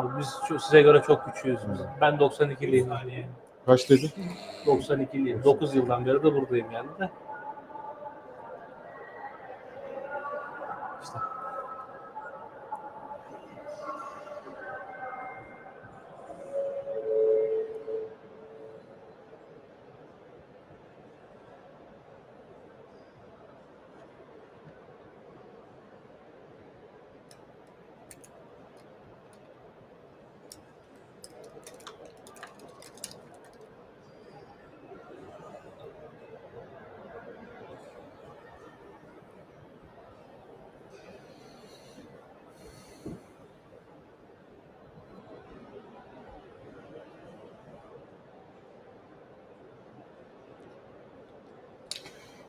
Abi biz şu- size göre çok küçüğüz biz. Ben 92'liyim. Kaç dedin? 92'liyim. 9 yıldan beri de buradayım yani de.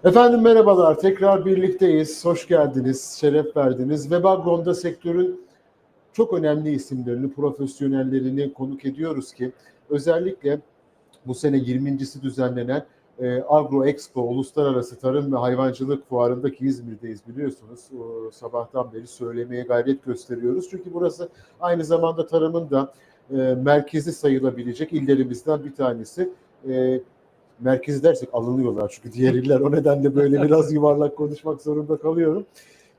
Efendim merhabalar. Tekrar birlikteyiz. Hoş geldiniz. Şeref verdiniz. Ve Background'da sektörün çok önemli isimlerini, profesyonellerini konuk ediyoruz ki özellikle bu sene 20.si düzenlenen e, Agro Expo Uluslararası Tarım ve Hayvancılık Fuarı'ndaki İzmir'deyiz biliyorsunuz. O, sabahtan beri söylemeye gayret gösteriyoruz. Çünkü burası aynı zamanda tarımın da e, merkezi sayılabilecek illerimizden bir tanesi. E, merkezi dersek alınıyorlar çünkü diğer iller o nedenle böyle biraz yuvarlak konuşmak zorunda kalıyorum.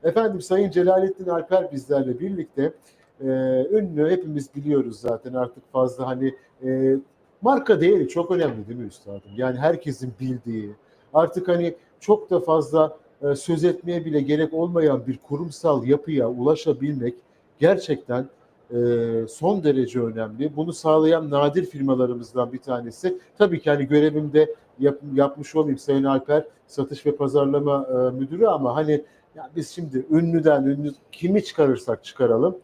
Efendim Sayın Celalettin Alper bizlerle birlikte e, ünlü hepimiz biliyoruz zaten artık fazla hani e, marka değeri çok önemli değil mi üstadım? Yani herkesin bildiği artık hani çok da fazla e, söz etmeye bile gerek olmayan bir kurumsal yapıya ulaşabilmek gerçekten son derece önemli. Bunu sağlayan nadir firmalarımızdan bir tanesi. Tabii ki hani görevimde yap, yapmış olayım Sayın Alper satış ve pazarlama e, müdürü ama hani ya biz şimdi ünlüden ünlü kimi çıkarırsak çıkaralım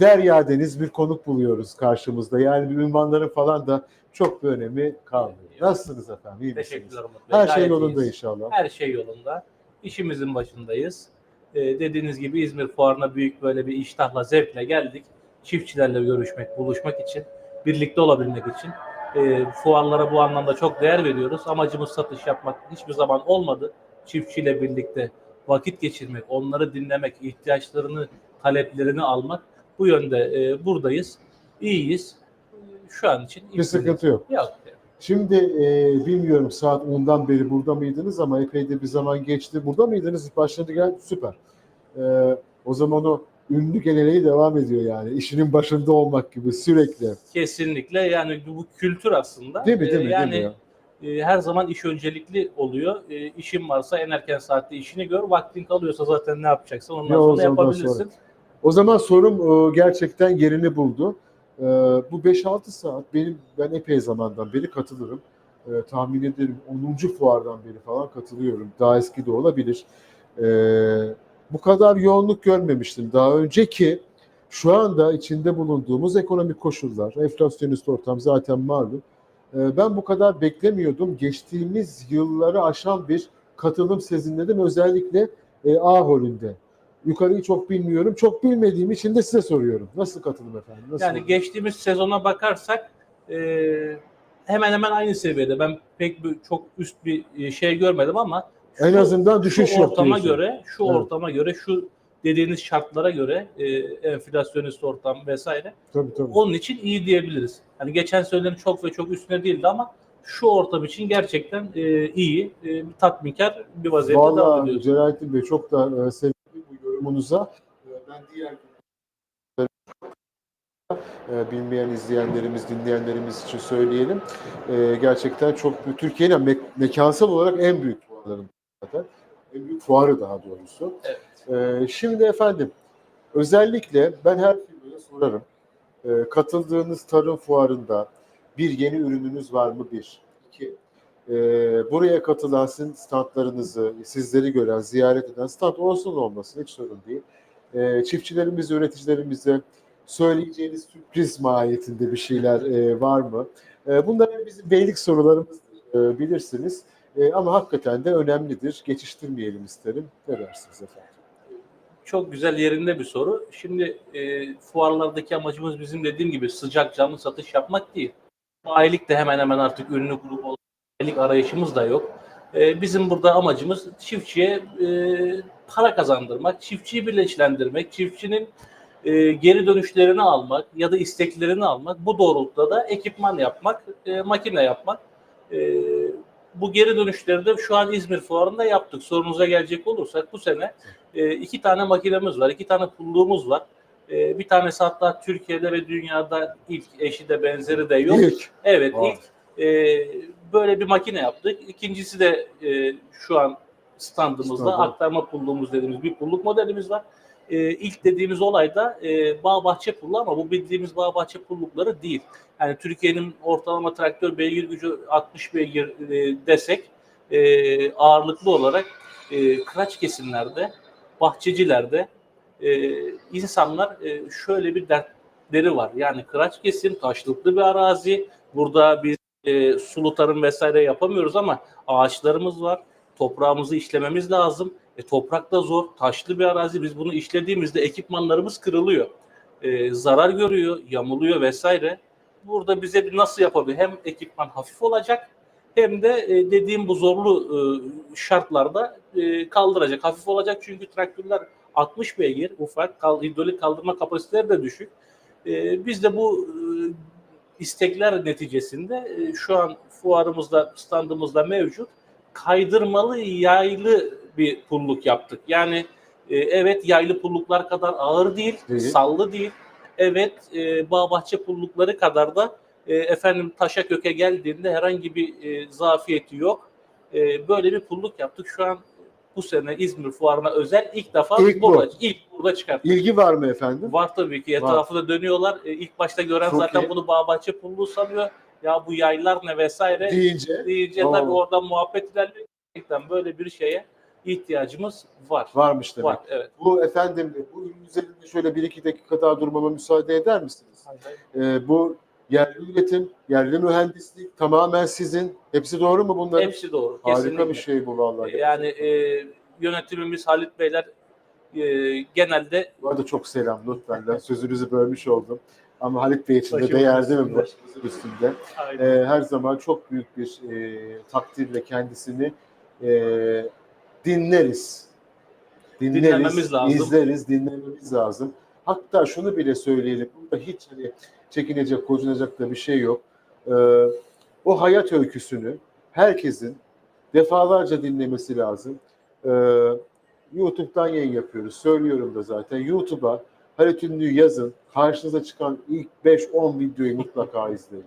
derya deniz bir konuk buluyoruz karşımızda. Yani bir ünvanların falan da çok bir önemi kalmıyor. Nasılsınız efendim? İyi misiniz? Teşekkürler Umut Bey. Her şey yolunda iyiyiz. inşallah. Her şey yolunda. İşimizin başındayız. Ee, dediğiniz gibi İzmir Fuarı'na büyük böyle bir iştahla, zevkle geldik. Çiftçilerle görüşmek, buluşmak için, birlikte olabilmek için. Ee, fuarlara bu anlamda çok değer veriyoruz. Amacımız satış yapmak hiçbir zaman olmadı. Çiftçiyle birlikte vakit geçirmek, onları dinlemek, ihtiyaçlarını, taleplerini almak. Bu yönde e, buradayız. İyiyiz. Şu an için Bir sıkıntı yok. Yok. Şimdi e, bilmiyorum saat 10'dan beri burada mıydınız ama epey de bir zaman geçti. Burada mıydınız? Başladı gel süper. E, o zaman o ünlü geleneği devam ediyor yani. İşinin başında olmak gibi sürekli. Kesinlikle yani bu kültür aslında. Değil mi? Değil mi? Ee, yani Değil mi e, her zaman iş öncelikli oluyor. E, işin varsa en erken saatte işini gör. Vaktin kalıyorsa zaten ne yapacaksın ondan o sonra yapabilirsin. sonra. O zaman sorum e, gerçekten yerini buldu. E, bu 5-6 saat benim ben epey zamandan beri katılırım. E, tahmin ederim 10. fuardan beri falan katılıyorum. Daha eski de olabilir. E, bu kadar yoğunluk görmemiştim daha önceki. Şu anda içinde bulunduğumuz ekonomik koşullar, enflasyonist ortam zaten malum. E, ben bu kadar beklemiyordum. Geçtiğimiz yılları aşan bir katılım sezinledim. Özellikle e, A holünde. Yukarıyı çok bilmiyorum. Çok bilmediğim için de size soruyorum. Nasıl katılım efendim? Nasıl? Yani geçtiğimiz sezona bakarsak e, hemen hemen aynı seviyede. Ben pek bir, çok üst bir e, şey görmedim ama en azından düşüş şu yok ortama diyorsun. göre, şu Evet. ortama göre, şu dediğiniz şartlara göre e, enflasyonist ortam vesaire Tabii tabii. Onun için iyi diyebiliriz. Hani geçen söylediğim çok ve çok üstüne değildi ama şu ortam için gerçekten e, iyi, e, tatminkar bir vaziyette devam Vallahi ediyoruz. Celalettin Bey çok da e, sevindim bu yorumunuza. E, ben diğer e, bilmeyen izleyenlerimiz, dinleyenlerimiz için söyleyelim. E, gerçekten çok Türkiye'nin me- mekansal olarak en büyük fuarların zaten. En büyük fuarı daha doğrusu. Evet. E, şimdi efendim özellikle ben her firmaya sorarım. E, katıldığınız tarım fuarında bir yeni ürününüz var mı? Bir. İki. E, buraya katılan sizin standlarınızı, sizleri gören, ziyaret eden stand olsun olmasın hiç sorun değil. E, çiftçilerimize, üreticilerimize söyleyeceğiniz sürpriz mahiyetinde bir şeyler e, var mı? E, bunlar bizim beylik sorularımız e, bilirsiniz. E, ama hakikaten de önemlidir. Geçiştirmeyelim isterim. Ne dersiniz efendim? Çok güzel yerinde bir soru. Şimdi e, fuarlardaki amacımız bizim dediğim gibi sıcak canlı satış yapmak değil. Bayilik de hemen hemen artık ürünü grup olan bayilik arayışımız da yok. E, bizim burada amacımız çiftçiye e, para kazandırmak, çiftçiyi birleştirmek, çiftçinin e, geri dönüşlerini almak ya da isteklerini almak, bu doğrultuda da ekipman yapmak, e, makine yapmak. E, bu geri dönüşleri de şu an İzmir Fuarı'nda yaptık. Sorunuza gelecek olursak bu sene e, iki tane makinemiz var, iki tane pulluğumuz var. E, bir tanesi hatta Türkiye'de ve dünyada ilk eşi de benzeri de yok. İlk. Evet Wow. ilk e, böyle bir makine yaptık. İkincisi de e, şu an standımızda aktarma pulluğumuz dediğimiz bir pulluk modelimiz var. E, ilk dediğimiz olay da e, bağ bahçe pullu ama bu bildiğimiz bağ bahçe pullukları değil. Yani Türkiye'nin ortalama traktör beygir gücü 60 beygir e, desek e, ağırlıklı olarak e, kıraç kesimlerde, bahçecilerde e, insanlar e, şöyle bir dertleri var. Yani kıraç kesim, taşlıklı bir arazi. Burada biz e, sulu tarım vesaire yapamıyoruz ama ağaçlarımız var. Toprağımızı işlememiz lazım. E, toprak da zor, taşlı bir arazi. Biz bunu işlediğimizde ekipmanlarımız kırılıyor. E, zarar görüyor, yamuluyor vesaire. Burada bize bir nasıl yapabilir? Hem ekipman hafif olacak hem de e, dediğim bu zorlu e, şartlarda e, kaldıracak. Hafif olacak çünkü traktörler 60 beygir, ufak, kal, hidrolik kaldırma kapasiteleri de düşük. E, biz de bu e, istekler neticesinde e, şu an fuarımızda, standımızda mevcut kaydırmalı yaylı bir pulluk yaptık. Yani e, evet yaylı pulluklar kadar ağır değil, Değil. sallı değil. Evet e, bağ bahçe pullukları kadar da e, efendim taşa köke geldiğinde herhangi bir e, zafiyeti yok. E, böyle bir pulluk yaptık. Şu an bu sene İzmir Fuarı'na özel ilk defa İlk bu. burada, ilk burada çıkarttık. İlgi var mı efendim? Var tabii ki. Etrafında dönüyorlar. E, ilk başta gören Çok zaten iyi. bunu bağ bahçe pulluğu sanıyor. Ya bu yaylar ne vesaire Deyince. Oo. Tabii oradan muhabbet ilerliyor. Gerçekten böyle bir şeye ihtiyacımız var. varmış demek. Var, evet. Bu efendim bu ürün üzerinde şöyle bir iki dakika daha durmama müsaade eder misiniz? Ee, bu yerli üretim, yerli mühendislik tamamen sizin. Hepsi doğru mu bunların? Hepsi doğru. Harika kesinlikle. bir şey bu vallahi. Yani e, yönetimimiz Halit Beyler e, genelde Bu arada çok selam lütfen. Ben sözünüzü bölmüş oldum. Ama Halit Bey için de Başımızın değer değil mi? üstünde. Başımızın üstünde. Aynen. Ee, her zaman çok büyük bir e, takdirle kendisini e, dinleriz. Dinleriz, Dinlememiz lazım. izleriz, dinlememiz lazım. Hatta şunu bile söyleyelim. Burada hiç hani çekinecek, kocunacak da bir şey yok. Ee, o hayat öyküsünü herkesin defalarca dinlemesi lazım. Ee, YouTube'dan yayın yapıyoruz. Söylüyorum da zaten. YouTube'a Halit Ünlü'yü yazın. Karşınıza çıkan ilk 5-10 videoyu mutlaka izleyin.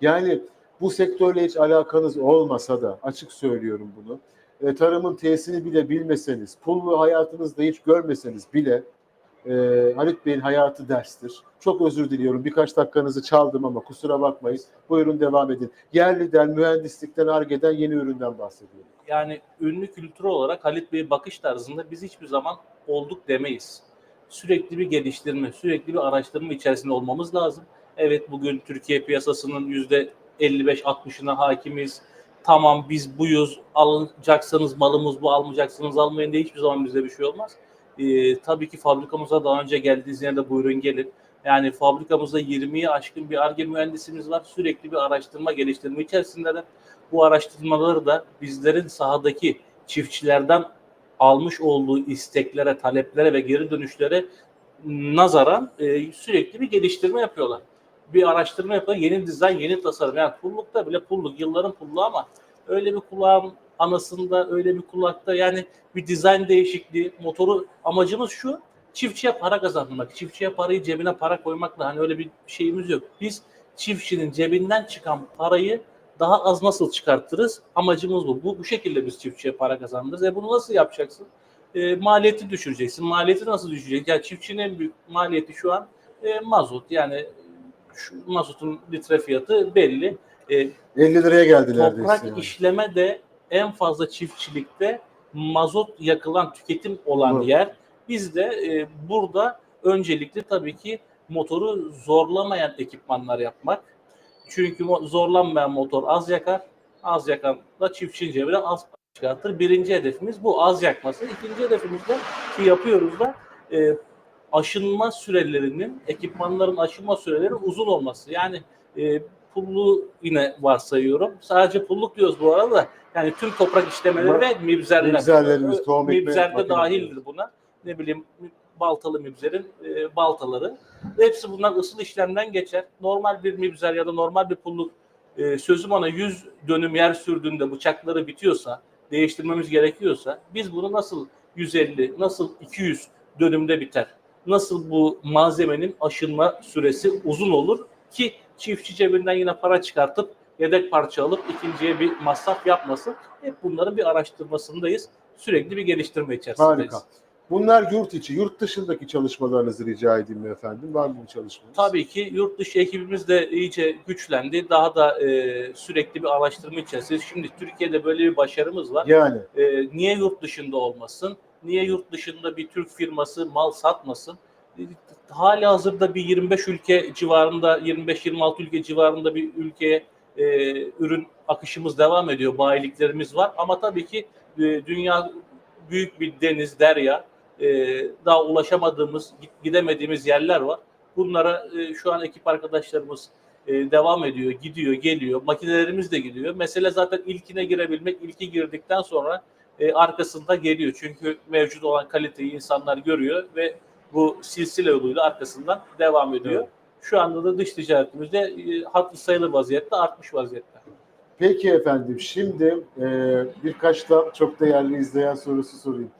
Yani bu sektörle hiç alakanız olmasa da açık söylüyorum bunu. E, tarımın tesisini bile bilmeseniz, pullu hayatınızda hiç görmeseniz bile e, Halit Bey'in hayatı derstir. Çok özür diliyorum. Birkaç dakikanızı çaldım ama kusura bakmayın. Buyurun devam edin. Yerliden, mühendislikten, argeden yeni üründen bahsediyorum. yani ünlü kültür olarak Halit Bey bakış tarzında biz hiçbir zaman olduk demeyiz. Sürekli bir geliştirme, sürekli bir araştırma içerisinde olmamız lazım. Evet bugün Türkiye piyasasının yüzde 55-60'ına hakimiz. Tamam biz buyuz, alacaksanız malımız bu, almayacaksanız almayın diye hiçbir zaman bize bir şey olmaz. Ee, tabii ki fabrikamıza daha önce geldiğiniz yerde buyurun gelin. Yani fabrikamızda 20'yi aşkın bir ARGE mühendisimiz var. Sürekli bir araştırma geliştirme içerisindeler. Bu araştırmaları da bizlerin sahadaki çiftçilerden almış olduğu isteklere, taleplere ve geri dönüşlere nazaran e, sürekli bir geliştirme yapıyorlar. Bir araştırma yapıyorlar. Yeni dizayn, yeni tasarım. Yani pullukta bile pulluk, yılların pulluğu ama öyle bir kulağın anasında, öyle bir kulakta yani bir dizayn değişikliği, motoru amacımız şu, çiftçiye para kazanmak. Çiftçiye parayı cebine para koymakla hani öyle bir şeyimiz yok. Biz çiftçinin cebinden çıkan parayı daha az nasıl çıkartırız? Amacımız bu. Bu, bu şekilde biz çiftçiye para kazandırırız. E bunu nasıl yapacaksın? E, maliyeti düşüreceksin. Maliyeti nasıl düşecek? Yani çiftçinin en büyük maliyeti şu an e, mazot. Yani şu mazotun litre fiyatı belli. E, 50 liraya geldi toprak yani. işleme de en fazla çiftçilikte mazot yakılan tüketim olan Hı. yer. Biz de e, burada öncelikli tabii ki motoru zorlamayan ekipmanlar yapmak. Çünkü zorlanmayan motor az yakar. Az yakan da çiftçinin cebine az çıkartır. Birinci hedefimiz bu az yakması. İkinci hedefimiz de ki yapıyoruz da e, aşınma sürelerinin, ekipmanların aşınma süreleri uzun olması. Yani e, pullu yine varsayıyorum. Sadece pulluk diyoruz bu arada. Yani tüm toprak işlemeleri Ama ve mibzerler. mibzerlerimiz, tohum ekme Mibzer de dahildir buna. Ne bileyim baltalı mibzerin e, baltaları. Hepsi bunlar ısıl işlemden geçer. Normal bir mibzer ya da normal bir pulluk e, sözüm ona 100 dönüm yer sürdüğünde bıçakları bitiyorsa, değiştirmemiz gerekiyorsa biz bunu nasıl 150, nasıl 200 dönümde biter? Nasıl bu malzemenin aşınma süresi uzun olur ki çiftçi cebinden yine para çıkartıp yedek parça alıp ikinciye bir masraf yapmasın. Hep bunların bir araştırmasındayız. Sürekli bir geliştirme içerisindeyiz. Harika. Bunlar yurt içi, yurt dışındaki çalışmalarınızı rica edeyim efendim? Var mı bir çalışmanız? Tabii ki yurt dışı ekibimiz de iyice güçlendi. Daha da e, sürekli bir araştırma içerisindeyiz. Şimdi Türkiye'de böyle bir başarımız var. Yani E, niye yurt dışında olmasın? Niye yurt dışında bir Türk firması mal satmasın? E, hali hazırda bir 25 ülke civarında, 25-26 ülke civarında bir ülkeye e, ürün akışımız devam ediyor. Bayiliklerimiz var. Ama tabii ki e, dünya büyük bir deniz, derya. E, daha ulaşamadığımız, gidemediğimiz yerler var. Bunlara e, şu an ekip arkadaşlarımız e, devam ediyor, gidiyor, geliyor. Makinelerimiz de gidiyor. Mesele zaten ilkine girebilmek. İlki girdikten sonra e, arkasında geliyor. Çünkü mevcut olan kaliteyi insanlar görüyor ve bu silsile yoluyla arkasından devam ediyor. Evet. Şu anda da dış ticaretimizde e, hatlı sayılı vaziyette artmış vaziyette. Peki efendim şimdi e, birkaç da çok değerli izleyen sorusu sorayım.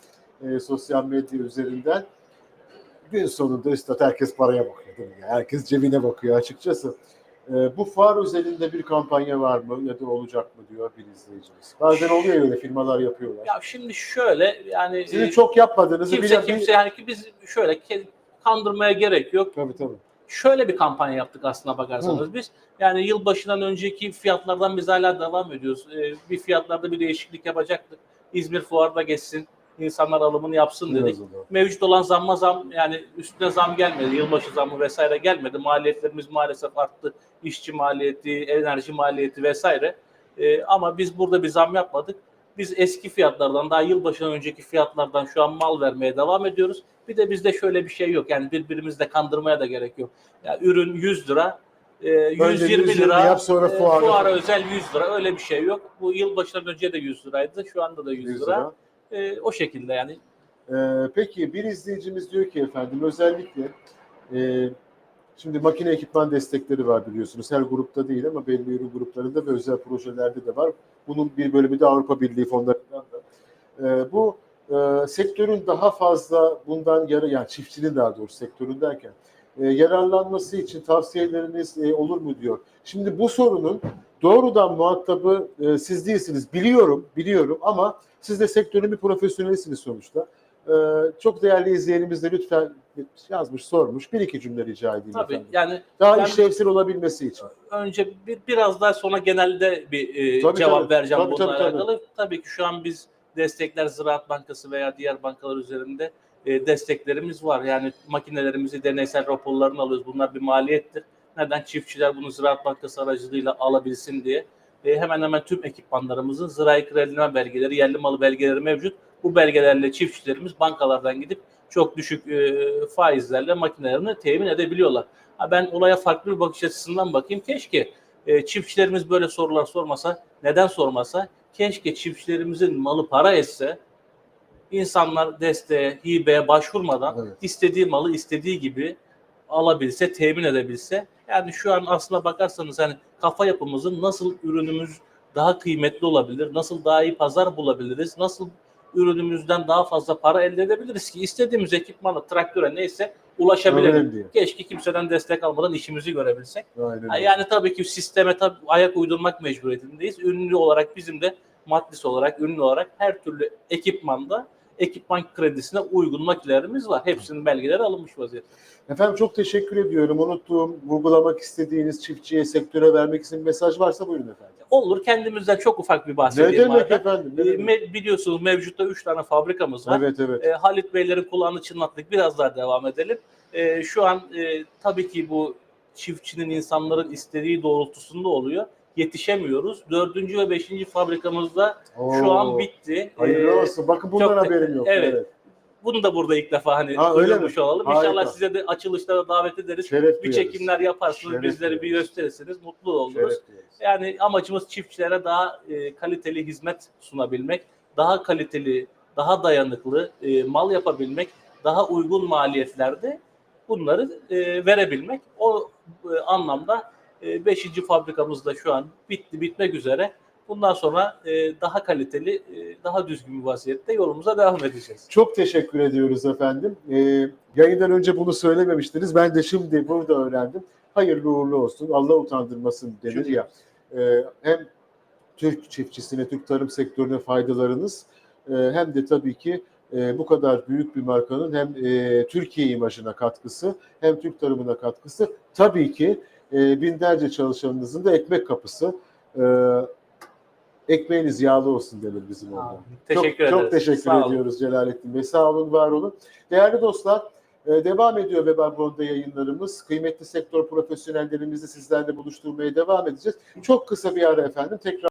E, sosyal medya üzerinden. Gün sonunda üstad herkes paraya bakıyor değil mi? Herkes cebine bakıyor açıkçası. E, bu fuar özelinde bir kampanya var mı ya da olacak mı diyor bir izleyicimiz. Bazen oluyor öyle firmalar yapıyorlar. Ya şimdi şöyle yani Sizin e, çok yapmadığınızı kimse bilen kimse yani ki biz şöyle ke- kandırmaya gerek yok. Tabii tabii. şöyle bir kampanya yaptık aslına bakarsanız biz. Yani yılbaşından önceki fiyatlardan biz hala devam ediyoruz. Ee, bir fiyatlarda bir değişiklik yapacaktık. İzmir fuarda geçsin. İnsanlar alımını yapsın dedik. Biraz. Mevcut olan zamma zam yani üstüne zam gelmedi. Yılbaşı zammı vesaire gelmedi. Maliyetlerimiz maalesef arttı. İşçi maliyeti, enerji maliyeti vesaire. Ee, ama biz burada bir zam yapmadık. Biz eski fiyatlardan daha yılbaşından önceki fiyatlardan şu an mal vermeye devam ediyoruz. Bir de bizde şöyle bir şey yok. Yani birbirimizle kandırmaya da gerek yok. Ya ürün 100 lira, e, 120 120 lira, yap, sonra e, fuarda- fuara özel 100 lira. Öyle bir şey yok. Bu yılbaşından önce de 100 liraydı. Şu anda da 100, 100 lira. lira. E, o şekilde yani. Ee, peki bir izleyicimiz diyor ki efendim özellikle e, şimdi makine ekipman destekleri var biliyorsunuz. Her grupta değil ama belli ürün gruplarında ve özel projelerde de var. Bunun bir bölümü de Avrupa Birliği fonlarından da. Ee, bu e, sektörün daha fazla bundan yarı yani çiftçinin daha doğrusu sektörün derken e, yararlanması için tavsiyeleriniz e, olur mu diyor. Şimdi bu sorunun doğrudan muhatabı e, siz değilsiniz. Biliyorum, biliyorum ama siz de sektörün bir profesyonelisiniz sonuçta. Ee, çok değerli izleyenimiz de lütfen yazmış, sormuş. Bir iki cümle rica edeyim Tabii efendim. yani Daha ben- işlevsel olabilmesi için. önce bir, biraz daha sonra genelde bir e, Tabii, cevap tabii. vereceğim Tabii, bununla tabii, tabii. alakalı. Tabii ki şu an biz destekler Ziraat Bankası veya diğer bankalar üzerinde e, desteklerimiz var. Yani makinelerimizi deneysel raporlarını alıyoruz. Bunlar bir maliyettir. Neden? Çiftçiler bunu Ziraat Bankası aracılığıyla alabilsin diye. E, hemen hemen tüm ekipmanlarımızın zirai kredileme belgeleri, yerli malı belgeleri mevcut. Bu belgelerle çiftçilerimiz bankalardan gidip çok düşük e, faizlerle makinelerini temin edebiliyorlar. Ha, ben olaya farklı bir bakış açısından bakayım. Keşke e, çiftçilerimiz böyle sorular sormasa, neden sormasa? Keşke çiftçilerimizin malı para etse, insanlar desteğe, hibeye başvurmadan Evet. istediği malı istediği gibi alabilse, temin edebilse. Yani şu an aslına bakarsanız hani kafa yapımızın nasıl ürünümüz daha kıymetli olabilir, nasıl daha iyi pazar bulabiliriz, nasıl ürünümüzden daha fazla para elde edebiliriz ki istediğimiz ekipmana, traktöre neyse diye. Keşke kimseden destek almadan işimizi görebilsek. Aynen. Yani tabii ki sisteme tabii ayak uydurmak mecburiyetindeyiz. Ünlü olarak bizim de maddis olarak, ünlü olarak her türlü ekipmanda ekipman kredisine uygun makinelerimiz var. Hepsinin belgeleri alınmış vaziyette. Efendim çok teşekkür ediyorum. Unuttuğum, vurgulamak istediğiniz çiftçiye, sektöre vermek istediğiniz mesaj varsa buyurun efendim. Olur kendimizden çok ufak bir Ne bahsedeyim. demek arada. efendim? Ne Ee, demek? me- biliyorsunuz mevcutta 3 tane fabrikamız var. Evet evet. E, Halit Beylerin kulağını çınlattık. Biraz daha devam edelim. E, şu an e, tabii ki bu çiftçinin insanların istediği doğrultusunda oluyor. Yetişemiyoruz. Dördüncü ve beşinci fabrikamızda şu Oo, an bitti. Hayırlı E, olsun. Bakın bundan çok- haberim yok. evet. Bunu da burada ilk defa hani Ha, duyurmuş olalım. Harika. İnşallah size de açılışlara davet ederiz. Şeref bir duyarız. çekimler yaparsınız, Şeref bizleri bir duyarız. gösterirsiniz, mutlu oluruz. Duyarız. Yani amacımız çiftçilere daha e, kaliteli hizmet sunabilmek, daha kaliteli, daha dayanıklı e, mal yapabilmek, daha uygun maliyetlerde bunları e, verebilmek. O e, anlamda 5. fabrikamız da şu an bitti, bitmek üzere. Bundan sonra e, daha kaliteli, e, daha düzgün bir vaziyette yolumuza devam edeceğiz. Çok teşekkür ediyoruz efendim. Yayından önce bunu söylememiştiniz. Ben de şimdi burada öğrendim. Hayırlı uğurlu olsun. Allah utandırmasın denir Çünkü- ya. Hem Türk çiftçisine, Türk tarım sektörüne faydalarınız e, hem de tabii ki e, bu kadar büyük bir markanın hem e, Türkiye imajına katkısı hem Türk tarımına katkısı. Tabii ki e, binlerce çalışanınızın da ekmek kapısı. E, ekmeğiniz yağlı olsun denir bizim orada. Teşekkür çok, ederiz. Çok teşekkür Sağ olun. ediyoruz Celalettin Bey. Sağ olun, var olun. Değerli dostlar, e, devam ediyor Webagon'da yayınlarımız. Kıymetli sektör profesyonellerimizi sizlerle buluşturmaya devam edeceğiz. Çok kısa bir ara efendim. Tekrar